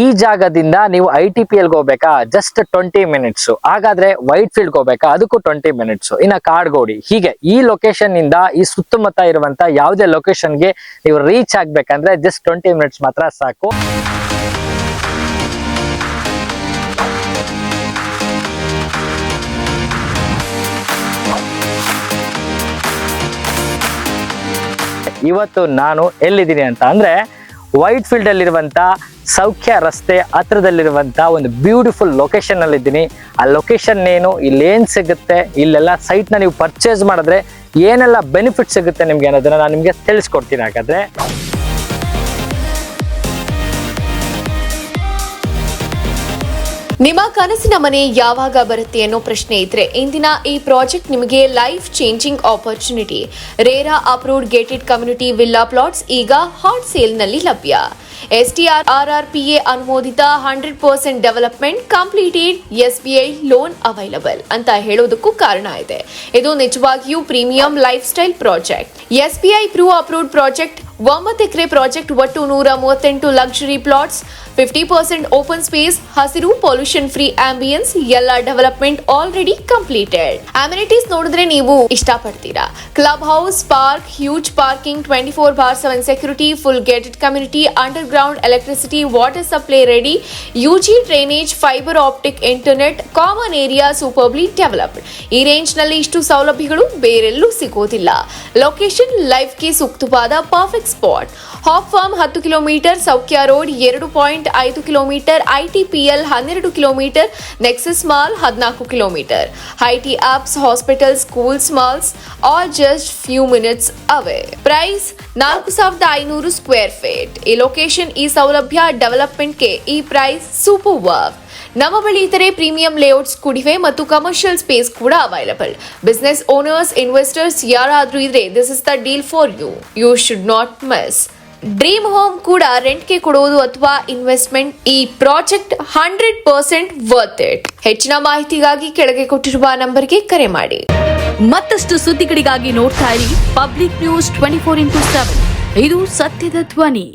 ಈ ಜಾಗದಿಂದ ನೀವು ಐ ಟಿ ಪಿ ಎಲ್ಗೆ ಹೋಗ್ಬೇಕಾ? ಜಸ್ಟ್ ಟ್ವೆಂಟಿ ಮಿನಿಟ್ಸ್ ಹಾಗಾದ್ರೆ ವೈಟ್ ಫೀಲ್ಡ್ ಹೋಗ್ಬೇಕಾ? ಅದಕ್ಕೂ ಟ್ವೆಂಟಿ ಮಿನಿಟ್ಸ್ ಇನ್ನ ಕಾಡ್ಗೋಡಿ. ಹೀಗೆ ಈ ಲೊಕೇಶನ್ ಇಂದ ಈ ಸುತ್ತಮುತ್ತ ಇರುವಂತ ಯಾವುದೇ ಲೊಕೇಶನ್ಗೆ ನೀವು ರೀಚ್ ಆಗ್ಬೇಕಂದ್ರೆ ಜಸ್ಟ್ ಟ್ವೆಂಟಿ ಮಿನಿಟ್ಸ್ ಮಾತ್ರ ಸಾಕು. ಇವತ್ತು ನಾನು ಎಲ್ಲಿದ್ದೀನಿ ಅಂತ ಅಂದ್ರೆ ವೈಟ್ ಫೀಲ್ಡ್ ಅಲ್ಲಿರುವಂತ ಸೌಖ್ಯ ರಸ್ತೆ ಹತ್ರದಲ್ಲಿರುವಂತಹ ಒಂದು ಬ್ಯೂಟಿಫುಲ್ ಲೊಕೇಶನ್ ಅಲ್ಲಿ ಇದ್ದೀನಿ ಆ ಲೊಕೇಶನ್ ಏನು, ಇಲ್ಲಿ ಏನ್ ಸಿಗುತ್ತೆ, ಇಲ್ಲೆಲ್ಲ ಸೈಟ್ನ ನೀವು ಪರ್ಚೇಸ್ ಮಾಡಿದ್ರೆ ಏನೆಲ್ಲ ಬೆನಿಫಿಟ್ ಸಿಗುತ್ತೆ ನಿಮ್ಗೆ ಅನ್ನೋದನ್ನ ನಾನು ನಿಮ್ಗೆ ತಿಳಿಸ್ಕೊಡ್ತೀನಿ ಹಾಗಾದ್ರೆ. ನಿಮ್ಮ ಕನಸಿನ ಮನೆ ಯಾವಾಗ ಬರುತ್ತೆ ಅನ್ನೋ ಪ್ರಶ್ನೆ ಇದ್ರೆ ಇಂದಿನ ಈ ಪ್ರಾಜೆಕ್ಟ್ ನಿಮಗೆ life changing opportunity RERA approved gated community villa plots ಈಗ ಹಾಟ್ ಸೇಲ್ನಲ್ಲಿ ಲಭ್ಯ. ಎಸ್ಟಿಆರ್ ಎ ಅನುಮೋದಿತ hundred percent development completed SBI loan available ಅಂತ ಹೇಳೋದಕ್ಕೂ ಕಾರಣ ಇದೆ. ಇದು ನಿಜವಾಗಿಯೂ premium lifestyle project SBI ಪ್ರೂ ಅಪ್ರೂವ್ಡ್ ಪ್ರಾಜೆಕ್ಟ್ ಒಂಬತ್ತು ಪ್ರಾಜೆಕ್ಟ್ ಒಟ್ಟು ನೂರ ಮೂವತ್ತೆಂಟು luxury plots fifty percent open space ಹಸಿರು ಪೊಲ್ಯೂಷನ್ ಫ್ರೀ ಆಂಬಿಯನ್ಸ್ ಎಲ್ಲ ಡೆವಲಪ್ಮೆಂಟ್ ಆಲ್ರೆಡಿ ಕಂಪ್ಲೀಟೆಡ್ ಅಮ್ಯುನಿಟೀಸ್ ನೋಡಿದ್ರೆ ನೀವು ಇಷ್ಟಪಡ್ತೀರಾ. Club house park huge parking twenty four bar seven security full gated community underground electricity water supply ready UG drainage fibre optic internet common area superbly developed ಈ ರೇಂಜ್ನಲ್ಲಿ ಇಷ್ಟು ಸೌಲಭ್ಯಗಳು ಬೇರೆಲ್ಲೂ ಸಿಗೋದಿಲ್ಲ. Location ಲೈಫ್ಗೆ ಸೂಕ್ತವಾದ perfect ಸ್ಪಾಟ್ ಹಾಪ್ ಫಾರ್ಮ್ ಹತ್ತು kilometre Soukya road ಎರಡು ಪಾಯಿಂಟ್ ಐದು ಕಿಲೋಮೀಟರ್ ಐಟಿಪಿಎಲ್ ಹನ್ನೆರಡು ಕಿಲೋಮೀಟರ್ ನೆಕ್ಸಸ್ ಮಾಲ್ ಹದಿನಾಲ್ಕು kilometre IT hubs hospital schools malls all just few minutes away price ನಾಲ್ಕು ಸಾವಿರದ ಐನೂರು ಸ್ಕ್ವೇರ್ ಫೀಟ್ ಈ ಲೊಕೇಶನ್ ಈ ಸೌಲಭ್ಯ ಡೆವಲಪ್ಮೆಂಟ್ಗೆ ಈ ಪ್ರೈಸ್ ಸೂಪರ್ ವರ್ಕ್ ನಮ್ಮ ಬಳಿ ಇತರೆ ಪ್ರೀಮಿಯಂ ಲೇಔಟ್ಸ್ ಕೂಡಿವೆ ಮತ್ತು ಕಮರ್ಷಿಯಲ್ ಸ್ಪೇಸ್ ಕೂಡ ಅವೈಲಬಲ್ ಬಿಸ್ನೆಸ್ ಓನರ್ಸ್ ಇನ್ವೆಸ್ಟರ್ಸ್ ಯಾರಾದರೂ ಇದ್ರೆ this is the deal for you you should not miss dream home ಕೂಡ ರೆಂಟ್ಗೆ ಕೊಡುವುದು ಅಥವಾ ಇನ್ವೆಸ್ಟ್ಮೆಂಟ್ ಈ project hundred percent worth it ಹೆಚ್ಚಿನ ಮಾಹಿತಿಗಾಗಿ ಕೆಳಗೆ ಕೊಟ್ಟಿರುವ ನಂಬರ್ಗೆ ಕರೆ ಮಾಡಿ. ಮತ್ತಷ್ಟು ಸುದ್ದಿಗಳಿಗಾಗಿ ನೋಡ್ತಾ ಇರಿ public news twenty four into seven ಇದು ಸತ್ಯದ ಧ್ವನಿ.